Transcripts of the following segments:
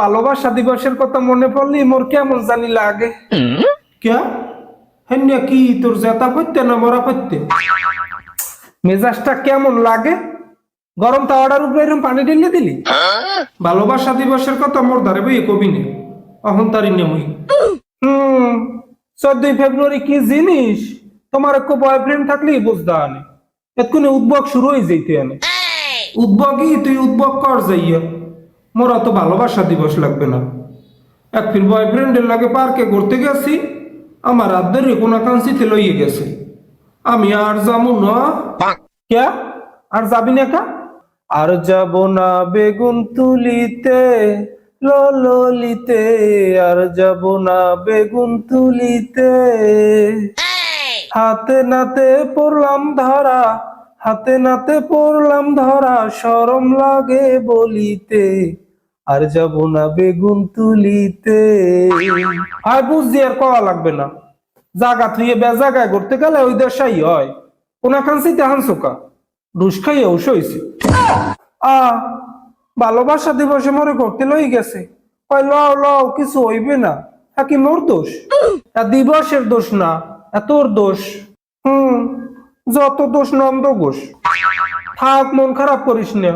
ভালোবাসা দিবসের কথা মনে পড়লি? মোর কেমন জানি লাগে। কে হ্যাঁ কি তোর জেতা পড়তে না মরা পড়তে মেজাজটা কেমন লাগে? গরম তাওয়াটার উপরে এরকম পানি ঢেলে দিলি? ভালোবাসা দিবসের কথা মোর ধারে বই কবি নে। অহংতারি নেমই হুম চোদ্দই ফেব্রুয়ারি কি জিনিস? তোমার একটু বয়ফ্রেন্ড থাকলেই বুঝতে আনে এক্ষুনি উদ্বক শুরু হয়ে যেতে আনে। উদ্বগই তুই উদ্বক কর যাইয়া। মোর অত ভালোবাসা দিবস লাগবে না। এক ফির বয়ফ্রেন্ডের লাগে পার্কে ঘুরতে গেছি, আমার আদ্দের কোনা কাঞ্চিতে লইয়ে গেছে। আমি আর যাব না। আর যাবি না কা? আর যাব না বেগুন তুলিতে ললিতে আর যাব না বেগুন তুলিতে। হাতে নাতে পড়লাম ধরা, হাতে নাতে পড়লাম ধরা সরম লাগে বলিতে। আর যাব না বেগুন তুলিতে। আর বুঝছি আর কওয়া লাগবে না। জাগা থুয়ে বেজাগায় ঘুরতে গেলে ওই দেশাই হয়। কোনা কান্সিতে হানসোকা ডুস খাইয়ে উস হয়েছে আ, ভালোবাসা দিবসে মরে ঘুরতে লই গেছে। কয়, লও লও, কিছু হইবে না। হ্যাঁ কি মোর দোষ? তা দিবসের দোষ না তোর দোষ। হুম, যত দোষ নন্দ ঘোষ। থাক, মন খারাপ করিস না।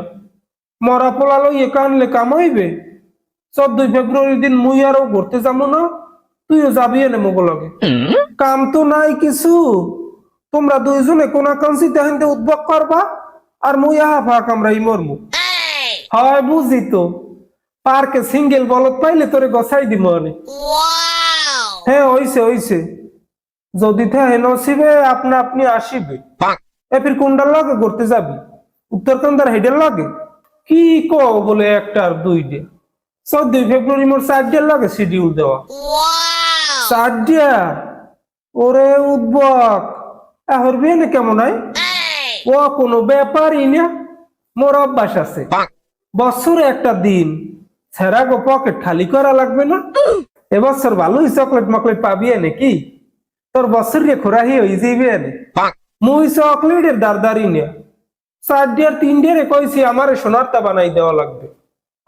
মরা পোলা লইয়ে কানলে কামাইবে চোদ্দই ফেব্রুয়ারি দিন মুই আরও ঘুরতে যাব না তুইও যাবি এনে মোগলকে কাম তো নাই কিছু। তোমরা দুইজনে কোনা কাঞ্চিতে হাইতে উদ্ভব করবা? আর মুই আহা ফাঁক আমরা মরমু। হয় বুঝি তো। পার্কে সিঙ্গেল বলত পাইলে তোরে গছাই দিব অনেক হ্যাঁ হইছে হইছে। যদি থাকে নসিবে আপনা আপনি আসিবে। এ ফির কোনটার লাগে ঘুরতে যাবি। উত্তরকান্দার হেডের লাগে? কি কো বলে একটা আর দুইটে চোদ্দই ফেব্রুয়ারি মোর চারটের লাগে শিডিউল দেওয়া। চারটিয়া ওরে উদ্বক এখন বিয়ে কেমন হয়? ও কোনো ব্যাপারই না মোর অভ্যাস আছে। বছরে একটা দিন ছেড়া গো পকেট খালি করা লাগবে না। এবছর ভালোই চকলেট মকলেট পাবি নাকি তোর বছর রে খোরাহি হয়ে যাইবে মুই চকলেটের দারদারি নে চার ডিয়ার তিন ডিয়ারে কইছি আমারে সোনারটা বানাই দেওয়া লাগবে।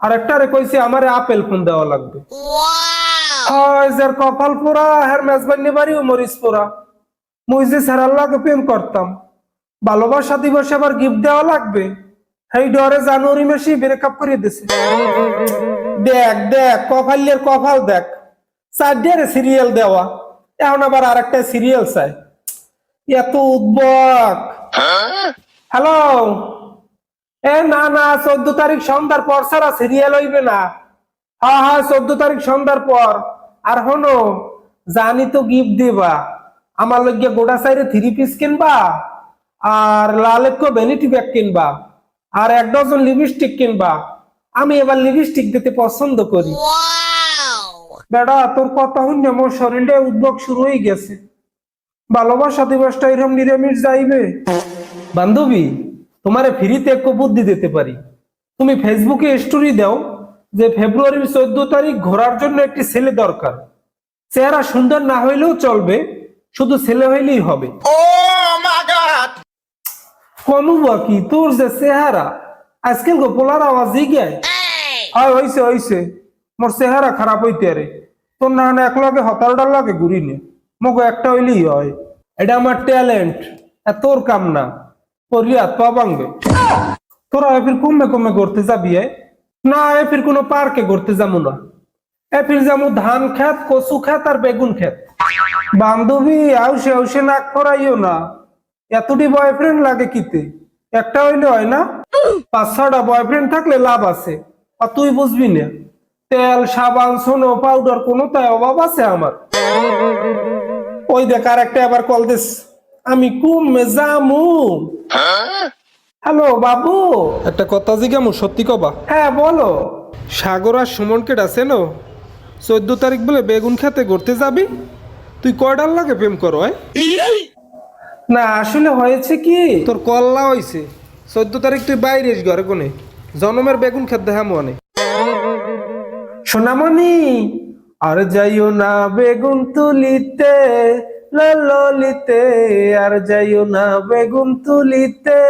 আর একটা রে কইছি আমারে আপেল ফোন দেওয়া লাগবে। হয় যার কপাল পোড়া হের মেজবানি বাড়িও মরিস পোড়া। মুই যে স্যারাল্লাহকে প্রেম করতাম। ভালোবাসা দিবসে আবার গিফট দেওয়া লাগবে। সেই ডরে জানুয়ারি মাসে ব্রেকআপ করে দিছে। দেখ দেখ কপালের কপাল দেখ। চার ডিয়ারে সিরিয়াল দেওয়া। এখন আবার আর একটা সিরিয়াল চাই। এত উদ্বক হ্যালো এ না না চোদ্দ তারিখ সন্ধ্যার পর ছাড়া সিরিয়াল হইবে না। হ্যাঁ হ্যাঁ চোদ্দ তারিখ সন্ধ্যার পর। আর হনো জানি তো গিফট দিবা। আমার লগে গোটা সাইডে থ্রি পিস কিনবা আর লালেক্য ভ্যানিটি ব্যাগ কিনবা আর এক ডজন লিপস্টিক কিনবা। আমি এবার লিপস্টিক দিতে পছন্দ করি। বেড়া তোর কথা শুনে মোর শরীরে উদ্ভব শুরু হয়ে গেছে। ভালোবাসা দিবসটা এরকম নিরামিষ যাইবে। বান্ধবী তোমারে ফ্রিতে একটু বুদ্ধি দিতে পারি। তুমি ফেসবুকে স্টোরি দাও যে ফেব্রুয়ারির চোদ্দ তারিখ ঘোরার জন্য একটি ছেলে দরকার। চেহারা সুন্দর না হইলেও চলবে শুধু ছেলে হইলেই হবে। কমুবা কি? তোর যে চেহারা আজকাল গোপলার আওয়াজই গায়। হয় হইছে হইছে। মোর চেহারা খারাপ হইতে রে তোর না হলে এক লগে হতারোটার লগে ঘুরি নে। মগো একটা হইলেই হয়। এটা আমার ট্যালেন্ট তোর কাম না। ভাঙবে। তোরা এফির কমে কমে ঘুরতে যাবি না, এফির কোনো পার্কে যাব না। এফির ধান খেত কচু খেত আর বেগুন খেত বান্ধবী আউসে আউসে নাক করাইও না। এতটি বয়ফ্রেন্ড লাগে কিতে? একটা হইলে হয় না? পাঁচ ছটা বয়ফ্রেন্ড থাকলে লাভ আছে। আর তুই বুঝবি না। তেল, সাবান, সোনো পাউডার কোনো তাই অভাব আছে আমার। ওই দেখ আর একটা আবার কল দিস। আমি কুমে যামু। হ্যালো বাবু। একটা কথা জিজ্ঞামু সত্যি কবা? হ্যাঁ বলো। সাগর আর সুমনকে ডাছে নো চোদ্দ তারিখ বলে বেগুন খেতে ঘুরতে যাবি? তুই কয়ডার লাগে প্রেম করো না আসলে হয়েছে কি? তোর কল্লা হয়েছে চোদ্দ তারিখ তুই বাইরে এস ঘরে কোনে? জনমের বেগুন খেত দেখা মনে। সোনামণি আর যাইও না বেগুন তুলিতে। ললিতে আর যাইও না বেগুন তুলিতে।